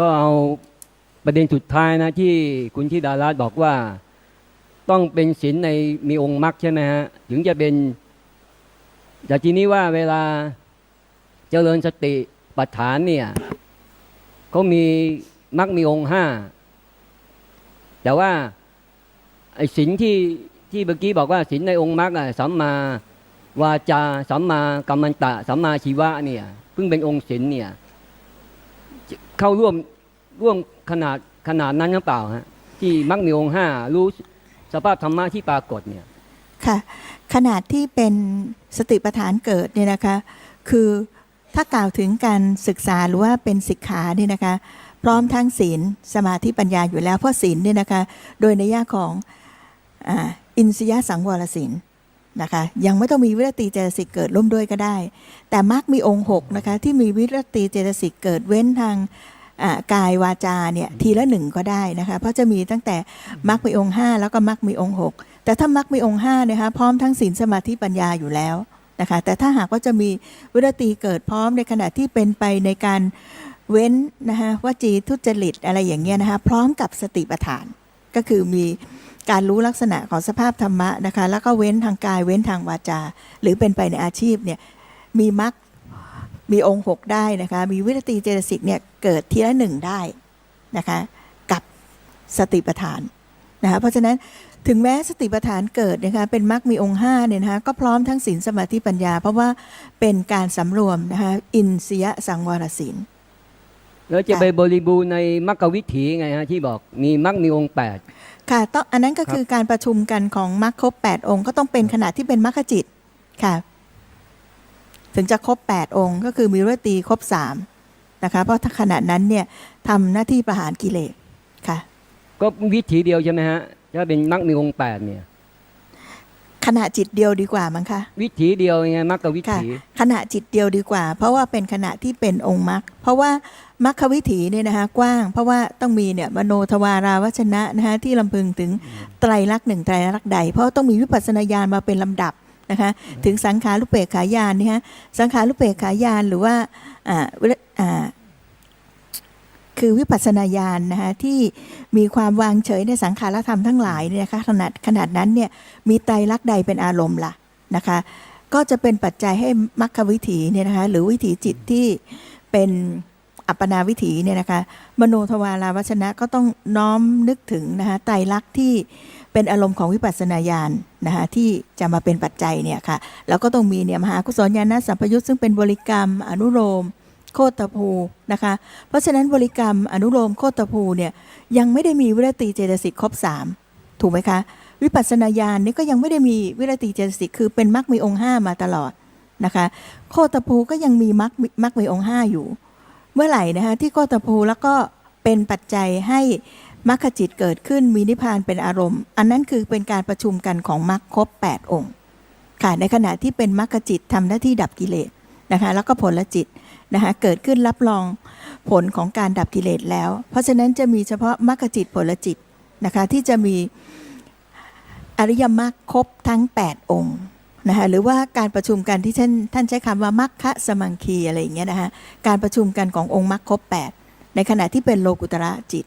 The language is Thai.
ก็เอาประเด็นสุดท้ายนะที่คุณธิดารัตน์บอกว่า ต้องเป็นศีลในมีองค์มรรคใช่ไหมฮะถึงจะเป็นแต่ทีนี้ว่าเวลาเจริญสติปัฏฐานเนี่ยเขามีมรรคมีองค์ห้าแต่ว่าไอ้ศีลที่ที่เมื่อกี้บอกว่าศีลในองค์มรรคอะสัมมาวาจาสัมมากัมมันตะสัมมาชีวะเนี่ยเพิ่งเป็นองค์ศีลเนี่ย เข้าร่วมร่วมขนาดขนาดนั้นหรือเปล่าฮะที่มักมีองค์ห้ารู้สภาพธรรมะที่ปรากฏเนี่ยค่ะขนาดที่เป็นสติปัฏฐานเกิดเนี่ยนะคะ คือถ้ากล่าวถึงการศึกษาหรือว่าเป็นศิกขาเนี่ยนะคะ พร้อมทั้งศีลสมาธิปัญญาอยู่แล้วเพราะศีลเนี่ยนะคะ โดยในยะของอ,อินทรียสังวรศีล นะคะยังไม่ต้องมีวิรติเจตสิกเกิดร่วมด้วยก็ได้ แต่มรรคมีองค์หกนะคะที่มีวิรติเจตสิกเกิดเว้นทางกายวาจาเนี่ยทีละหนึ่งก็ได้นะคะเพราะจะมีตั้งแต่มรรคมีองค์ห้าแล้วก็มรรคมีองค์หกแต่ถ้ามรรคมีองค์ห้านะคะพร้อมทั้งศีลสมาธิปัญญาอยู่แล้วนะคะแต่ถ้าหากว่าจะมีวิรติเกิดพร้อมในขณะที่เป็นไปในการเว้นนะคะวจีทุจริตอะไรอย่างเงี้ยนะคะพร้อมกับสติปัฏฐาน ก็คือมีการรู้ลักษณะของสภาพธรรมะนะคะ แล้วก็เว้นทางกายเว้นทางวาจา หรือเป็นไปในอาชีพเนี่ยมีมรรคมีองค์หกได้นะคะ มีวิรติเจตสิกเนี่ยเกิดทีละหนึ่งได้นะคะกับสติปัฏฐานนะคะเพราะฉะนั้นถึงแม้สติปัฏฐานเกิดนะคะเป็นมรรคมีองค์ห้าเนี่ยนะคะก็พร้อมทั้งศีลสมาธิปัญญา เพราะว่าเป็นการสำรวมนะคะอินทรียสังวรศีล แล้วจะค่ะไปบริบูรณ์ในมรรควิถีไงฮะที่บอกมีมรรคมีองค์แปดค่ะต้องอันนั้นก็ครับคือการประชุมกันของมรรคครบแปดองค์ ก็ต้องเป็นขณะที่เป็นมรรคจิตค่ะ ถึงจะครบแปดองค์ ก็คือมีรตีครบสามนะคะเพราะถ้าขณะนั้นเนี่ยทำหน้าที่ประหารกิเลสค่ะ ก็วิถีเดียวใช่ไหมฮะถ้าเป็นมรรคมีองค์แปดเนี่ย ขณะจิตเดียวดีกว่ามั้งคะวิถีเดียวไงมรรควิค่ะถี ขณะจิตเดียวดีกว่า เพราะว่าเป็นขณะที่เป็นองค์มรรคเพราะว่ามรรควิถีเนี่ยนะคะกว้าง เพราะว่าต้องมีเนี่ยมโนทวาราวชนะนะคะที่ลำพึงถึงไตรลักษณ์หนึ่งไตรลักษณ์ใด เพราะต้องมีวิปัสสนาญาณมาเป็นลำดับนะคะถึงสังขารุปเปกขายานเนี่ยฮะสังขารุปเปกขายานหรือว่าอ่าวิอ่า คือวิปัสสนาญาณนะคะที่มีความวางเฉยในสังขารธรรมทั้งหลายเนี่ยนะคะขนาดขนาดนั้นเนี่ยมีไตรลักษณ์ใดเป็นอารมณ์ล่ะนะคะก็จะเป็นปัจจัยให้มรรควิถีเนี่ยนะคะหรือวิถีจิตที่เป็นอัปปนาวิถีเนี่ยนะคะมโนทวาราวชนะก็ต้องน้อมนึกถึงนะคะไตรลักษณ์ที่เป็นอารมณ์ของวิปัสสนาญาณนะคะที่จะมาเป็นปัจจัยเนี่ยค่ะแล้วก็ต้องมีเนี่ยมหากุศลญาณสัมปยุตซึ่งเป็นบริกรรมอนุโลม โคตภูนะคะ เพราะฉะนั้นบริกรรมอนุโลมโคตภูเนี่ยยังไม่ได้มีวิรติเจตสิกครบสามถูกไหมคะ วิปัสสนาญาณนี่ก็ยังไม่ได้มีวิรติเจตสิกคือเป็นมรรคมีองค์ห้ามาตลอดนะคะ โคตภูก็ยังมีมรรคมรรคมีองค์ห้าอยู่ เมื่อไหร่นะคะที่โคตภูแล้วก็เป็นปัจจัยให้มรรคจิตเกิดขึ้นมีนิพพานเป็นอารมณ์ อันนั้นคือเป็นการประชุมกันของมรรคครบ8องค์ค่ะในขณะที่เป็นมรรคจิตทำหน้าที่ดับกิเลสนะคะ แล้วก็ผลจิต นะคะเกิดขึ้นรับรองผลของการดับกิเลสแล้ว เพราะฉะนั้นจะมีเฉพาะมรรคจิตผลจิตนะคะที่จะมีอริยมรรคครบทั้ง 8 องค์นะคะหรือว่าการประชุมกันที่ท่านท่านใช้คำว่ามรรคสมังคีอะไรอย่างเงี้ยนะคะการประชุมกันขององค์มรรคครบ8ในขณะที่เป็นโลกุตระจิต